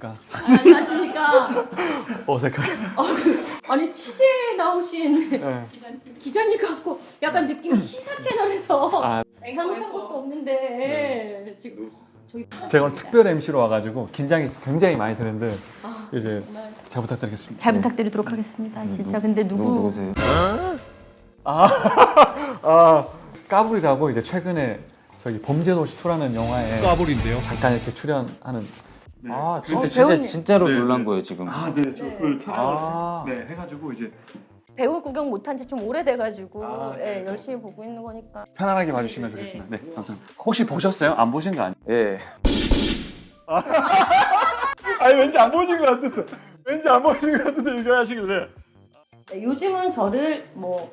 안녕하십니까. 안녕하십니까. 어색하게. 어, 그, 아니 취재 나오신 네. 기자님 같고 약간 느낌 이 시사 채널에서 아, 잘못한 것도 없는데 지금 저희 제가 오늘 특별 MC로 와가지고 긴장이 굉장히 많이 되는데 아, 이제 정말 잘 부탁드리겠습니다. 잘 부탁드리도록 하겠습니다. 진짜 근데 누구, 누구 누구세요? 아 까불이라고 이제 최근에 저기 범죄도시 2라는 영화에 까불인데요. 잠깐 이렇게 출연하는. 아 진짜 어, 진짜 배우님. 진짜로 네, 놀란 네. 거예요 지금. 네, 저 그걸 아. 네 해가지고 이제 배우 구경 못한 지 좀 오래돼가지고 아, 예, 네. 열심히 보고 있는 거니까 편안하게 봐주시면 좋겠습니다. 네, 감사합니다. 혹시 보셨어요? 안 보신 거 아니에요? 예. 아니 왠지 안 보신 것 같았어. 왠지 안 보신 것 같은데 얘기하시길래. 네, 요즘은 저를 뭐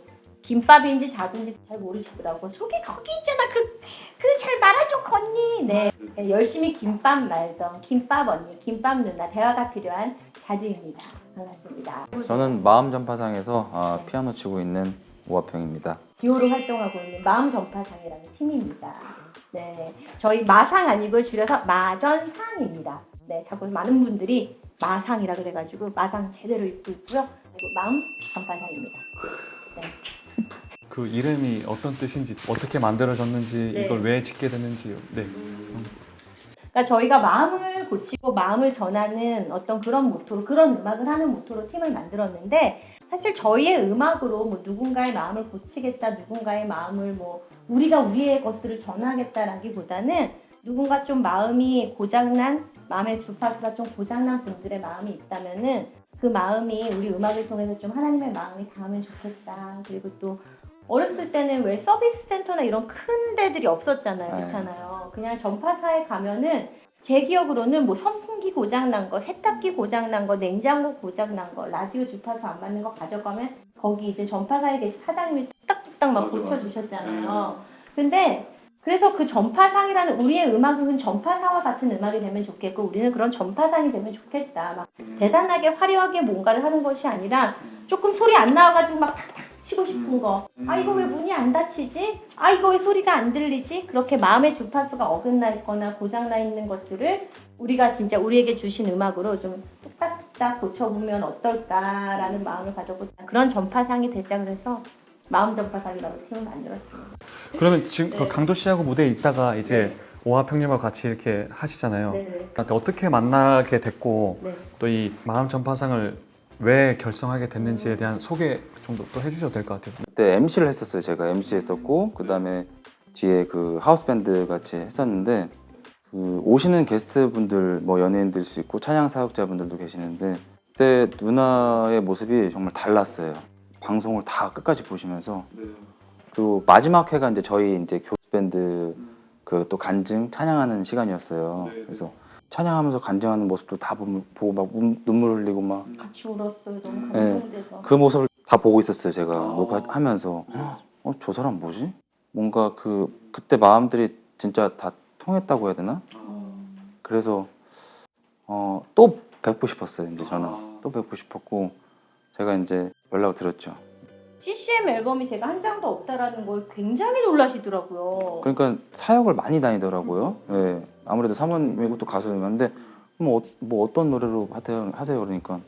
김밥인지 작은지 잘 모르시더라고. 저기 거기 있잖아. 그 그 잘 말아줘 건니. 네. 네, 열심히 김밥 말던 김밥 언니, 김밥 누나 대화가 필요한 자주입니다. 반갑습니다. 저는 마음 전파상에서 아, 피아노 치고 있는 오화평입니다. 기호로 활동하고 있는 마음 전파상이라는 팀입니다. 네, 저희 마상 아니고 줄여서 마전상입니다. 네, 자꾸 많은 분들이 마상이라 그래가지고 마상 제대로 입고 있고요. 그리고 마음 전파상입니다. 그 이름이 어떤 뜻인지 어떻게 만들어졌는지 네. 이걸 왜 짓게 됐는지 네. 그러니까 저희가 마음을 고치고 마음을 전하는 어떤 그런 모토로 그런 음악을 하는 모토로 팀을 만들었는데 사실 저희의 음악으로 뭐 누군가의 마음을 고치겠다 누군가의 마음을 뭐 우리가 우리의 것을 전하겠다라기보다는 누군가 좀 마음이 고장난 마음의 주파수가 좀 고장난 분들의 마음이 있다면은 그 마음이 우리 음악을 통해서 좀 하나님의 마음이 닿으면 좋겠다 그리고 또 어렸을 때는 왜 서비스 센터나 이런 큰 데들이 없었잖아요. 네. 그렇잖아요. 그냥 전파사에 가면은 제 기억으로는 뭐 선풍기 고장 난 거, 세탁기 고장 난 거, 냉장고 고장 난 거, 라디오 주파수 안 맞는 거 가져가면 거기 이제 전파사에 계신 사장님이 뚝딱뚝딱 막 고쳐 주셨잖아요. 근데 그래서 그 전파상이라는 우리의 음악은 전파사와 같은 음악이 되면 좋겠고 우리는 그런 전파상이 되면 좋겠다. 막 대단하게 화려하게 뭔가를 하는 것이 아니라 조금 소리 안 나와가지고 막 탁탁 치고 싶은 거. 아 이거 왜 문이 안 닫히지? 아 이거 왜 소리가 안 들리지? 그렇게 마음의 주파수가 어긋나 있거나 고장나 있는 것들을 우리가 진짜 우리에게 주신 음악으로 좀 뚝딱뚝딱 고쳐보면 어떨까라는 마음을 가졌고 그런 전파상이 되자 그래서 마음 전파상이라고 팀을 만들었습니다. 그러면 지금 그 네. 강도 씨하고 무대에 있다가 이제 오하평님하고 같이 이렇게 하시잖아요. 네네. 그러니까 어떻게 만나게 됐고 네. 또 이 마음 전파상을 왜 결성하게 됐는지에 대한 소개 좀더 해주셔도 될 것 같아요. 그때 MC를 했었어요. 제가 MC 했었고 그 다음에 뒤에 그 하우스 밴드 같이 했었는데 그 오시는 게스트 분들 뭐 연예인들 수 있고 찬양 사역자분들도 계시는데 그때 누나의 모습이 정말 달랐어요. 방송을 다 끝까지 보시면서 또 마지막 회가 이제 저희 이제 교수 밴드 그 또 간증 찬양하는 시간이었어요. 그래서 찬양하면서 간증하는 모습도 다 보면- 보고 막 운- 눈물 흘리고 막 그 같이 울었어요. 너무 네. 감동돼서. 모습을 다 보고 있었어요. 제가 녹화하면서 어 저 사람 뭐지? 뭔가 그 그때 마음들이 진짜 다 통했다고 해야 되나? 그래서 어 또 뵙고 싶었어요. 이제 저는 또 뵙고 싶었고 제가 이제 연락을 드렸죠. CCM 앨범이 제가 한 장도 없다라는 걸 굉장히 놀라시더라고요. 그러니까 사역을 많이 다니더라고요. 예. 아무래도 사모님이고 또 가수였는데 뭐, 어, 뭐 어떤 노래로 하세요, 하세요 그러니까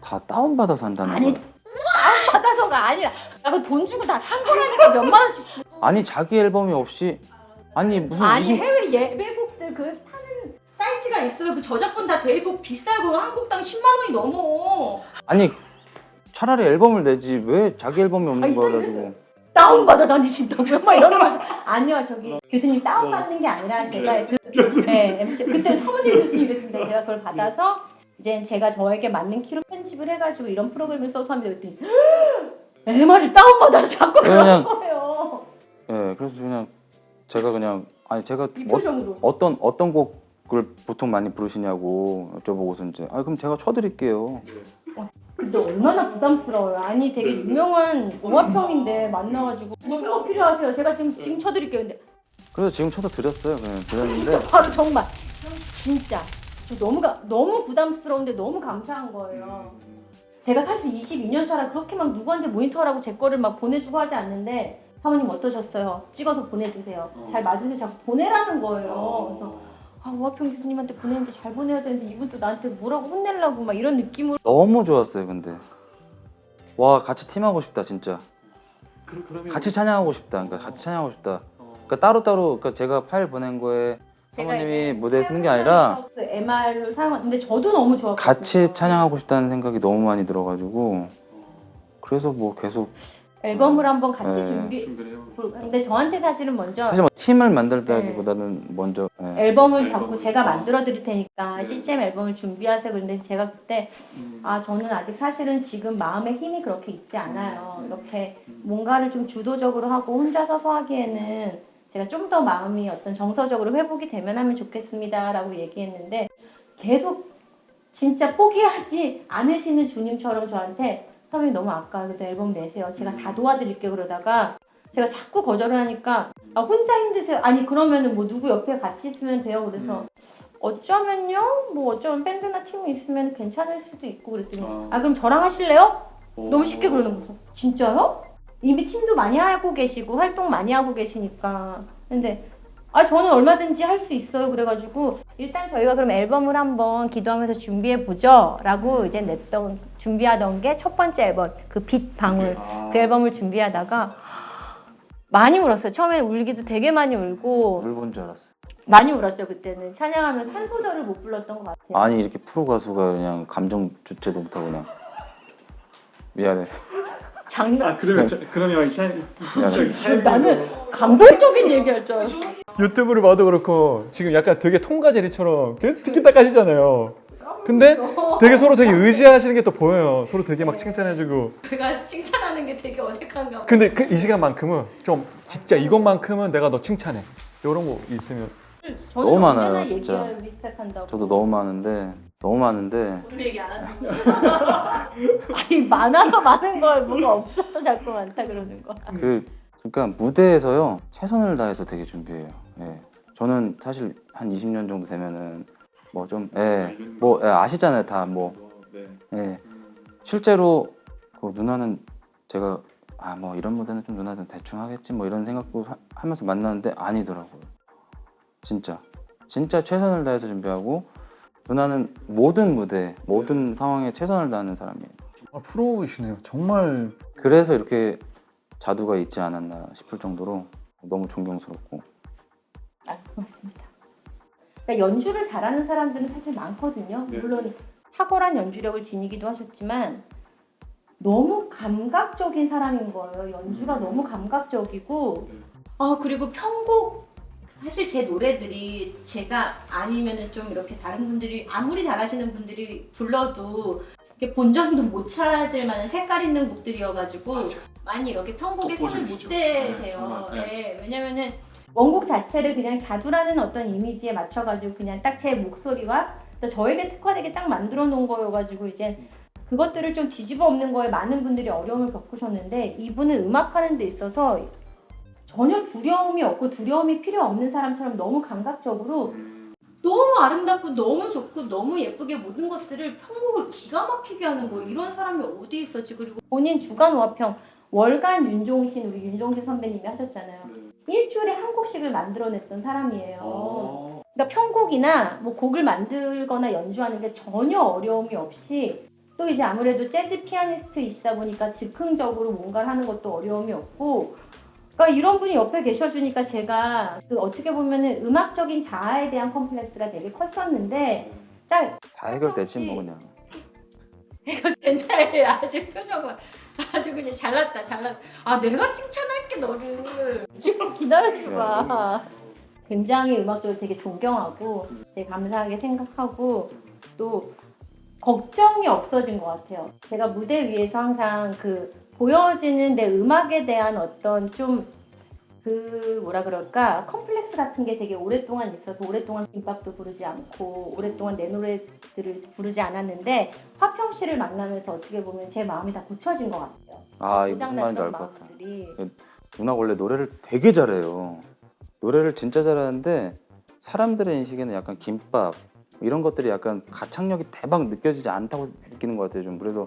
다 다운 받아서 한다는 아니, 거예요. 받아서가 아니라 나그 돈 주고 다 산 거라니까 몇만 원씩 주- 아니 자기 앨범이 없이 아니 무슨 아니 20 해외 예배곡들 그 파는 사이트가 있어요 그 저작권 다 돼 있고 비싸고 한국당 10만 원이 넘어 아니 차라리 앨범을 내지. 왜 자기 앨범이 없는 아니, 거 이거 가지고. 다운 받아 다니신다고요? 막 이러는 거 아니요 저기 교수님 다운 받는 게 아니라 제가 그, 네, 그때 서문재 교수님이었습니다. 제가 그걸 받아서 이제 제가 저에게 맞는 키로 편집을 해가지고 이런 프로그램을 써서 합니다 그랬더니 MR을 다운 받아서 자꾸 그냥- 거예요. 예 그래서 그냥 제가 그냥 아니 제가 이 어, 표정으로. 어떤 어떤 곡을 보통 많이 부르시냐고 여쭤보고서 이제 아 그럼 제가 쳐드릴게요 근데 얼마나 부담스러워요. 아니 되게 유명한 오화평인데 만나가지고 무슨 거 필요하세요? 제가 지금 지금 쳐드릴게요. 근데 그래서 지금 쳐서 드렸어요 그냥 드렸는데 바로 정말 진짜 저 너무 가, 너무 부담스러운데 너무 감사한 거예요. 제가 사실 22년 차라 그렇게 막 누구한테 모니터하라고 제 거를 막 보내주고 하지 않는데 사모님 어떠셨어요? 찍어서 보내주세요. 잘 맞으세요. 자꾸 보내라는 거예요. 그래서 아 오하평 교수님한테 보내는데 잘 보내야 되는데 이분 또 나한테 뭐라고 혼내려고 막 이런 느낌으로. 너무 좋았어요 근데. 와 같이 팀하고 싶다 진짜. 그러면 같이 찬양하고 싶다. 그러니까 같이 찬양하고 싶다. 어, 그러니까 따로따로 그러니까 제가 파일 보낸 거에 제가 사모님이 이제 무대에 쓰는 게 아니라 그 MR로 사용하는데 저도 너무 좋았거든요. 같이 찬양하고 싶다는 생각이 너무 많이 들어가지고. 그래서 뭐 계속 앨범을 한번 같이 네. 준비. 준비를 해요. 근데 저한테 사실은 먼저 사실 뭐 팀을 만들다기보다는 먼저 예. 앨범을 자꾸 앨범을. 제가 만들어 드릴 테니까 네. CCM 앨범을 준비하세요. 그런데 제가 그때 음. 아 저는 아직 사실은 지금 마음에 힘이 그렇게 있지 않아요. 음. 이렇게 뭔가를 좀 주도적으로 하고 혼자 서서 하기에는 제가 좀 더 마음이 어떤 정서적으로 회복이 되면 하면 좋겠습니다라고 얘기했는데 계속 진짜 포기하지 않으시는 주님처럼 저한테 선생님 너무 아까워 그래도 앨범 내세요. 제가 다 도와드릴게요 그러다가 제가 자꾸 거절을 하니까 아 혼자 힘드세요. 아니 그러면은 뭐 누구 옆에 같이 있으면 돼요. 그래서 어쩌면요 뭐 어쩌면 밴드나 팀이 있으면 괜찮을 수도 있고 그랬더니 아. 아 그럼 저랑 하실래요? 어. 너무 쉽게 그러는 거예요. 진짜요? 이미 팀도 많이 하고 계시고 활동 많이 하고 계시니까. 근데 아 저는 얼마든지 할 수 있어요. 그래가지고 일단 저희가 그럼 앨범을 한번 기도하면서 준비해 보죠라고 이제 냈던 준비하던 게 첫 번째 앨범 그 빛 방울 아. 그 앨범을 준비하다가 많이 울었어요. 처음에 울기도 되게 많이 울고 물본 줄 알았어요 많이 울었죠 그때는 찬양하면서 한 소절을 못 불렀던 것 같아요. 아니 이렇게 프로 가수가 그냥 감정 주체도 못하고 그냥 미안해 장난. 아 그러면 저, 그러면 사- 미안해 사연에서 나는 감동적인 얘기할 줄 알았어. 유튜브를 봐도 그렇고 지금 약간 되게 통과제리처럼 계속 티키타카 하시잖아요. 근데 되게 서로 되게 의지하시는 게 또 보여요. 서로 되게 막 칭찬해주고. 제가 칭찬하는 게 되게 어색한가 봐. 근데 그 이 시간만큼은 좀 진짜 이것만큼은 내가 너 칭찬해. 이런 거 있으면 저는 너무 언제나 많아요, 진짜. 저도 너무 많은데 너무 많은데 오늘 얘기 안 하는 아니 많아서 많은 걸 뭐가 없어서 자꾸 많다 그러는 거. 그 그러니까 무대에서요 최선을 다해서 되게 준비해요. 예. 저는 사실 한 20년 정도 되면은 뭐 좀 예. 뭐 예, 아시잖아요 다 뭐. 예. 실제로 그 누나는 제가 아 뭐 이런 무대는 좀 누나는 대충 하겠지 뭐 이런 생각도 하, 하면서 만났는데 아니더라고요. 진짜 진짜 최선을 다해서 준비하고 누나는 모든 무대 모든 상황에 최선을 다하는 사람이에요. 아, 프로이시네요. 정말 그래서 이렇게 자두가 있지 않았나 싶을 정도로 너무 존경스럽고 아, 고맙습니다. 그러니까 연주를 잘하는 사람들은 사실 많거든요. 네. 물론 탁월한 연주력을 지니기도 하셨지만 너무 감각적인 사람인 거예요. 연주가 너무 감각적이고 아 그리고 편곡 사실 제 노래들이 제가 아니면은 좀 이렇게 다른 분들이 아무리 잘하시는 분들이 불러도 이렇게 본전도 못 찾을 만한 색깔 있는 곡들이어가지고 많이 이렇게 편곡에 손을 못. 대세요. 네, 정말, 네, 왜냐면은 원곡 자체를 그냥 자두라는 어떤 이미지에 맞춰가지고 그냥 딱 제 목소리와 또 저에게 특화되게 딱 만들어 놓은 거여가지고 이제 그것들을 좀 뒤집어 엎는 거에 많은 분들이 어려움을 겪으셨는데 이분은 음악하는 데 있어서 전혀 두려움이 없고 두려움이 필요 없는 사람처럼 너무 감각적으로 너무 아름답고 너무 좋고 너무 예쁘게 모든 것들을 편곡을 기가 막히게 하는 거예요. 이런 사람이 어디 있었지? 그리고 본인 주간 우화평 월간 윤종신 우리 윤종신 선배님이 하셨잖아요. 일주일에 한 곡씩을 만들어냈던 사람이에요. 그러니까 편곡이나 뭐 곡을 만들거나 연주하는 게 전혀 어려움이 없이 또 이제 아무래도 재즈 피아니스트이시다 보니까 즉흥적으로 뭔가를 하는 것도 어려움이 없고 그러니까 이런 분이 옆에 계셔주니까 제가 그 어떻게 보면은 음악적인 자아에 대한 컴플렉스가 되게 컸었는데 딱 다 해결됐지 뭐 그냥. 옛날에 아주 표정을 아주 그냥 잘났다 잘났다. 아 내가 칭찬할게 너를. 지금 기다려줘봐. 굉장히 음악적으로 되게 존경하고 되게 감사하게 생각하고 또 걱정이 없어진 것 같아요. 제가 무대 위에서 항상 그 보여지는 내 음악에 대한 어떤 좀 그 뭐라 그럴까? 컴플렉스 같은 게 되게 오랫동안 있어서 오랫동안 김밥도 부르지 않고 오랫동안 내 노래들을 부르지 않았는데 화평 씨를 만나면서 어떻게 보면 제 마음이 다 고쳐진 것 같아요. 아 이거 무슨 말인지 알 것 같아. 누나 원래 노래를 되게 잘해요. 노래를 진짜 잘하는데 사람들의 인식에는 약간 김밥 이런 것들이 약간 가창력이 대박 느껴지지 않다고 느끼는 것 같아요 좀. 그래서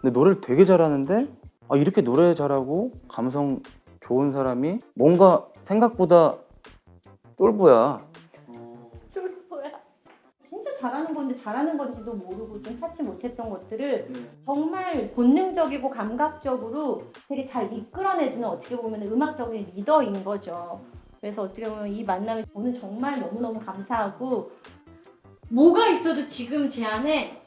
근데 노래를 되게 잘하는데 아 이렇게 노래 잘하고 감성 좋은 사람이 뭔가 생각보다 쫄보야. 잘하는 건데 잘하는 건지도 모르고 좀 찾지 못했던 것들을 정말 본능적이고 감각적으로 되게 잘 이끌어내주는 어떻게 보면 음악적인 리더인 거죠. 그래서 어떻게 보면 이 만남이 저는 정말 너무너무 감사하고 뭐가 있어도 지금 제 안에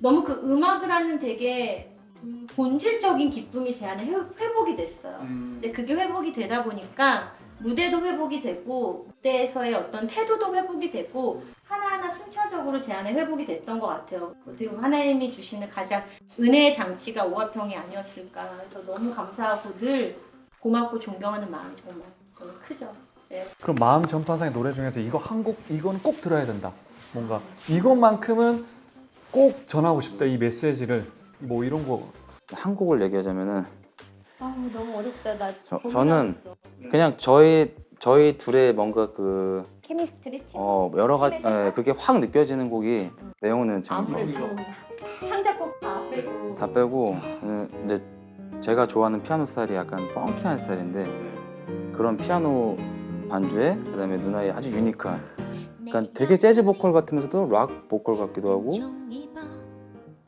너무 그 음악을 하는 되게 음, 본질적인 기쁨이 제 안에 회- 회복이 됐어요. 근데 그게 회복이 되다 보니까 무대도 회복이 되고 무대에서의 어떤 태도도 회복이 되고 하나하나 순차적으로 제 안에 회복이 됐던 것 같아요. 어떻게 보면 하나님이 주시는 가장 은혜의 장치가 오화평이 아니었을까. 그래서 너무 감사하고 늘 고맙고 존경하는 마음이 정말 크죠. 그럼 마음 전파상의 노래 중에서 이거 한 곡 이건 꼭 들어야 된다. 뭔가 이것만큼은 꼭 전하고 싶다 이 메시지를 뭐 이런 거한 곡을 얘기하자면은 아 너무 어렵다. 나 저- 고민하고 저는 있어. 그냥 저희 저희 둘의 뭔가 그 케미스트리 팀. 어, 여러 가지 팀의 예, 그게 확 느껴지는 곡이 내용은 지금 아무래도 창작곡 다 빼고 다 빼고 음, 근데 제가 좋아하는 피아노 스타일이 약간 펑키한 스타일인데 그런 피아노 반주에 그다음에 누나의 아주 유니크한 그러니까 되게 재즈 보컬 같으면서도 락 보컬 같기도 하고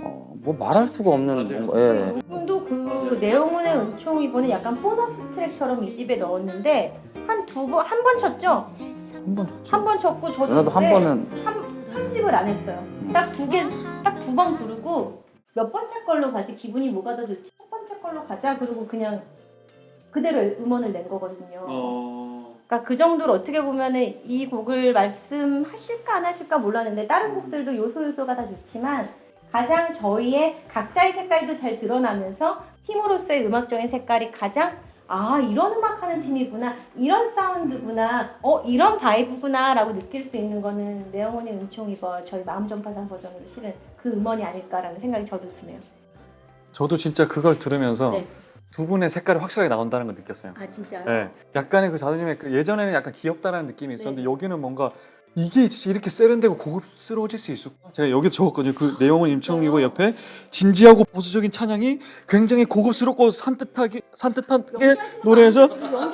어, 뭐 말할 수가 없는 뭔가 예. 이분도 그 내용문의 은총 이번에 약간 보너스 트랙처럼 이 집에 넣었는데 한 두 번 한 번 쳤죠? 한번 한 번 쳤고 저도 누나도 한 번은 한 편집을 안 했어요. 딱 두 개, 딱 두 번 부르고 몇 번째 걸로 가지 기분이 뭐가 더 좋지? 첫 번째 걸로 가자 그리고 그냥 그대로 음원을 낸 거거든요. 그러니까 그 정도로 어떻게 보면은 이 곡을 말씀하실까 안 하실까 몰랐는데 다른 곡들도 요소 요소가 다 좋지만 가장 저희의 각자의 색깔도 잘 드러나면서 팀으로서의 음악적인 색깔이 가장 아 이런 음악 하는 팀이구나 이런 사운드구나 어 이런 바이브구나 라고 느낄 수 있는 거는 내영원의 은총이버 저희 마음 전파상 버전으로 실은 그 음원이 아닐까라는 생각이 저도 드네요. 저도 진짜 그걸 들으면서 네. 두 분의 색깔이 확실하게 나온다는 걸 느꼈어요. 아 진짜요? 네, 약간의 그 자존심의 그 예전에는 약간 귀엽다라는 느낌이 있었는데 여기는 뭔가 이게 진짜 이렇게 세련되고 고급스러워질 수 있을까? 제가 여기 적었거든요. 그 내용은 임청이고 옆에 진지하고 보수적인 찬양이 굉장히 고급스럽고 산뜻하게 산뜻하게 노래에서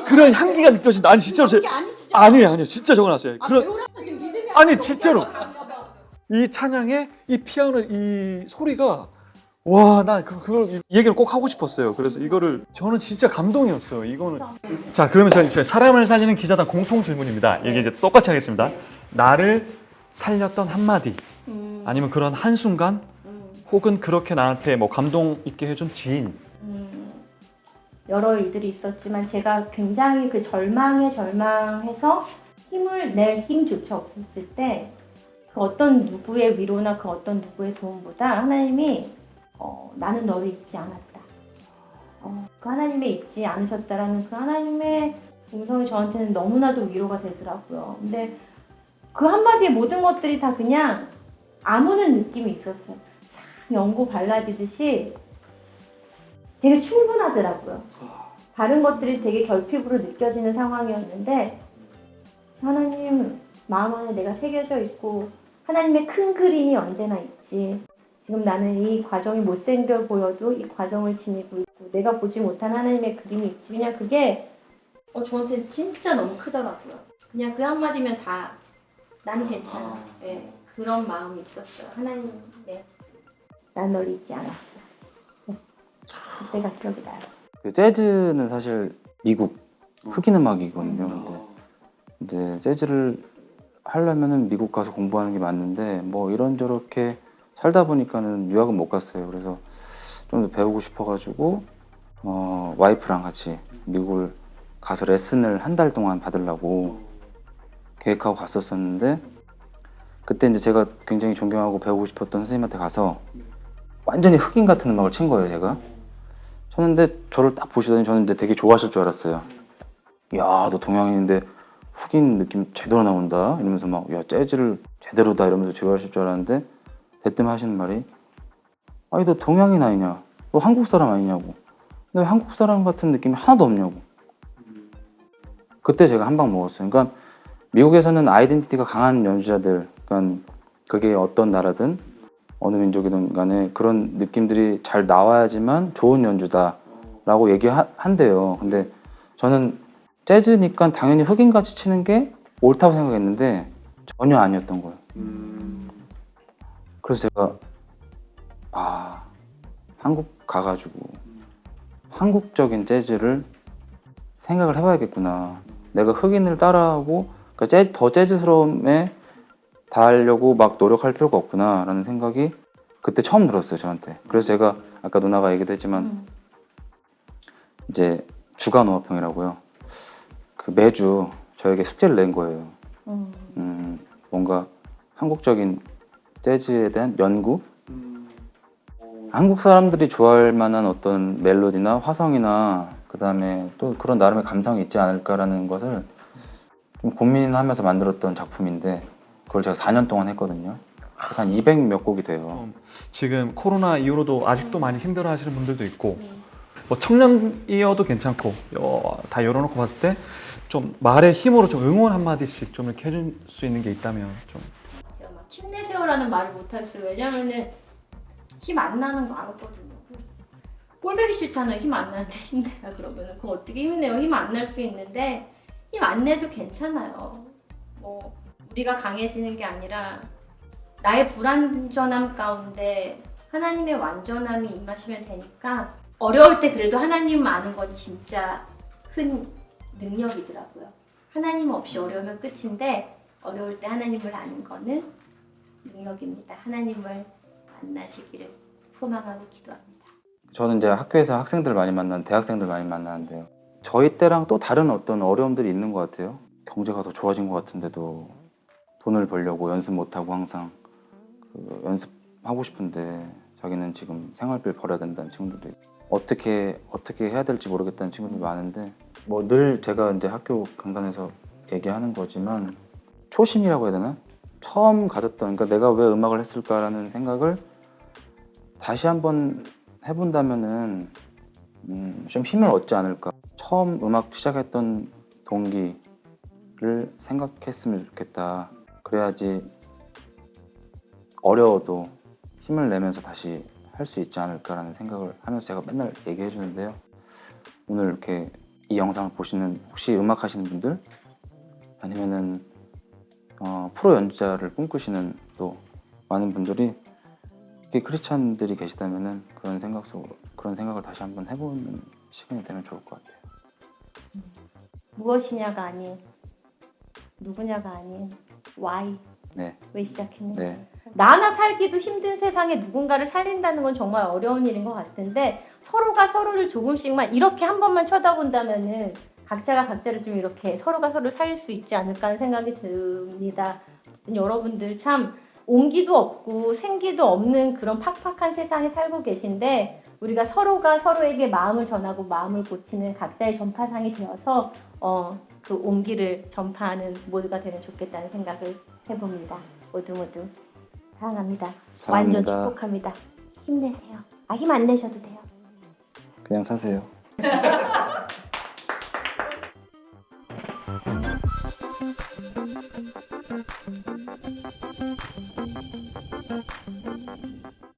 그런 향기가 느껴진다. 아니 진짜로 제 아니시죠? 아니에요, 아니에요. 진짜 적어놨어요. 그런 배우라고 지금 믿음이 아니 진짜로 이 찬양의 이 피아노 이 소리가 와, 나 그, 그걸 이 얘기를 꼭 하고 싶었어요. 그래서 이거를 저는 진짜 감동이었어요. 이거는 자, 그러면 저 이제 사람을 살리는 기자단 공통 질문입니다. 이게 이제 똑같이 하겠습니다. 나를 살렸던 한마디 음, 아니면 그런 한 순간 음. 혹은 그렇게 나한테 뭐 감동 있게 해준 지인 음, 여러 일들이 있었지만 제가 굉장히 그 절망에 절망해서 힘을 낼 힘조차 없었을 때 그 어떤 누구의 위로나 그 어떤 누구의 도움보다 하나님이 어, 나는 너를 잊지 않았다. 어, 그 하나님의 잊지 않으셨다라는 그 하나님의 음성이 저한테는 너무나도 위로가 되더라고요. 근데 그 한마디에 모든 것들이 다 그냥 아무는 느낌이 있었어요. 싹 연고 발라지듯이 되게 충분하더라고요. 다른 것들이 되게 결핍으로 느껴지는 상황이었는데 하나님 마음 안에 내가 새겨져 있고 하나님의 큰 그림이 언제나 있지. 지금 나는 이 과정이 못생겨 보여도 이 과정을 지니고 있고 내가 보지 못한 하나님의 그림이 있지. 그냥 그게 어, 저한테 진짜 너무 크더라고요. 그냥 그 한마디면 다 나는 괜찮아. 예, 그런 마음이 있었어요. 하나님, 네. 난널 잊지 않았어. 네. 그때가 기억이 나요. 그 재즈는 사실 미국 흑인 음악이거든요. 근데 이제 재즈를 하려면은 미국 가서 공부하는 게 맞는데 뭐 이런 저렇게 살다 보니까는 유학은 못 갔어요. 그래서 좀 더 배우고 싶어가지고 어, 와이프랑 같이 미국을 가서 레슨을 한 달 동안 받으려고 계획하고 갔었었는데 그때 이제 제가 굉장히 존경하고 배우고 싶었던 선생님한테 가서 완전히 흑인 같은 음악을 친 거예요, 제가. 쳤는데 저를 딱 보시더니 저는 이제 되게 좋아하실 줄 알았어요. 야, 너 동양인인데 흑인 느낌 제대로 나온다. 이러면서 막, 야, 재즈를 제대로다. 이러면서 좋아하실 줄 알았는데, 대뜸 하시는 말이, 아니, 너 동양인 아니냐? 너 한국 사람 아니냐고. 근데 왜 한국 사람 같은 느낌이 하나도 없냐고. 그때 제가 한 방 먹었어요. 그러니까 미국에서는 아이덴티티가 강한 연주자들, 그러니까 그게 어떤 나라든 어느 민족이든 간에 그런 느낌들이 잘 나와야지만 좋은 연주다라고 얘기한대요. 근데 저는 재즈니까 당연히 흑인같이 치는 게 옳다고 생각했는데 전혀 아니었던 거예요. 그래서 제가 아 한국 가가지고 한국적인 재즈를 생각을 해봐야겠구나. 내가 흑인을 따라하고 그러니까 재, 더 재즈스러움에 닿으려고 막 노력할 필요가 없구나라는 생각이 그때 처음 들었어요 저한테. 그래서 제가 아까 누나가 얘기도 했지만 음. 이제 주간 오화평이라고요. 그 매주 저에게 숙제를 낸 거예요. 음. 음, 뭔가 한국적인 재즈에 대한 연구? 한국 사람들이 좋아할 만한 어떤 멜로디나 화성이나 그 다음에 또 그런 나름의 감성이 있지 않을까라는 것을 좀 고민하면서 만들었던 작품인데 그걸 제가 4년 동안 했거든요. 그래서 한 200 몇 곡이 돼요. 지금 코로나 이후로도 아직도 많이 힘들어 하시는 분들도 있고 음. 뭐 청년이어도 괜찮고 어, 다 열어놓고 봤을 때 좀 말의 힘으로 좀 응원 한 마디씩 좀 이렇게 해줄 수 있는 게 있다면 좀 힘내세요라는 말을 못하겠어요. 왜냐면은 힘 안 나는 거 알았거든요. 꼴배기 싫잖아요. 힘 안 나는데 힘내라 그러면은 그거 어떻게 힘내요? 힘 안 날 수 있는데 힘 안 내도 괜찮아요. 뭐 우리가 강해지는 게 아니라 나의 불완전함 가운데 하나님의 완전함이 임하시면 되니까 어려울 때 그래도 하나님 아는 건 진짜 큰 능력이더라고요. 하나님 없이 어려우면 끝인데 어려울 때 하나님을 아는 거는 능력입니다. 하나님을 만나시기를 소망하고 기도합니다. 저는 이제 학교에서 학생들 많이 만나는 대학생들 많이 만나는데요. 저희 때랑 또 다른 어떤 어려움들이 있는 것 같아요. 경제가 더 좋아진 것 같은데도 돈을 벌려고 연습 못하고 항상 그 연습하고 싶은데 자기는 지금 생활비를 벌어야 된다는 친구들도 있고 어떻게 어떻게 해야 될지 모르겠다는 친구들이 많은데 뭐 늘 제가 이제 학교 강단에서 얘기하는 거지만 초심이라고 해야 되나? 처음 가졌던 그러니까 내가 왜 음악을 했을까라는 생각을 다시 한번 해본다면은 음, 좀 힘을 얻지 않을까. 처음 음악 시작했던 동기를 생각했으면 좋겠다. 그래야지 어려워도 힘을 내면서 다시 할 수 있지 않을까라는 생각을 하면서 제가 맨날 얘기해 주는데요. 오늘 이렇게 이 영상을 보시는 혹시 음악 하시는 분들 아니면은 어, 프로 연주자를 꿈꾸시는 또 많은 분들이 이렇게 크리스찬들이 계시다면은 그런 생각 속으로 그런 생각을 다시 한번 해보는 시간이 되면 좋을 것 같아요. 무엇이냐가 아닌 누구냐가 아닌 why 네, 왜 시작했는지. 네, 나나 살기도 힘든 세상에 누군가를 살린다는 건 정말 어려운 일인 것 같은데 서로가 서로를 조금씩만 이렇게 한 번만 쳐다본다면은 각자가 각자를 좀 이렇게 서로가 서로를 살릴 수 있지 않을까 하는 생각이 듭니다. 여러분들 참 온기도 없고 생기도 없는 그런 팍팍한 세상에 살고 계신데 우리가 서로가 서로에게 마음을 전하고 마음을 고치는 각자의 전파상이 되어서 어, 그 온기를 전파하는 모두가 되면 좋겠다는 생각을 해봅니다. 모두 모두 사랑합니다. 완전 사랑합니다. 축복합니다. 힘내세요. 아 힘 안 내셔도 돼요. 그냥 사세요. Thank you.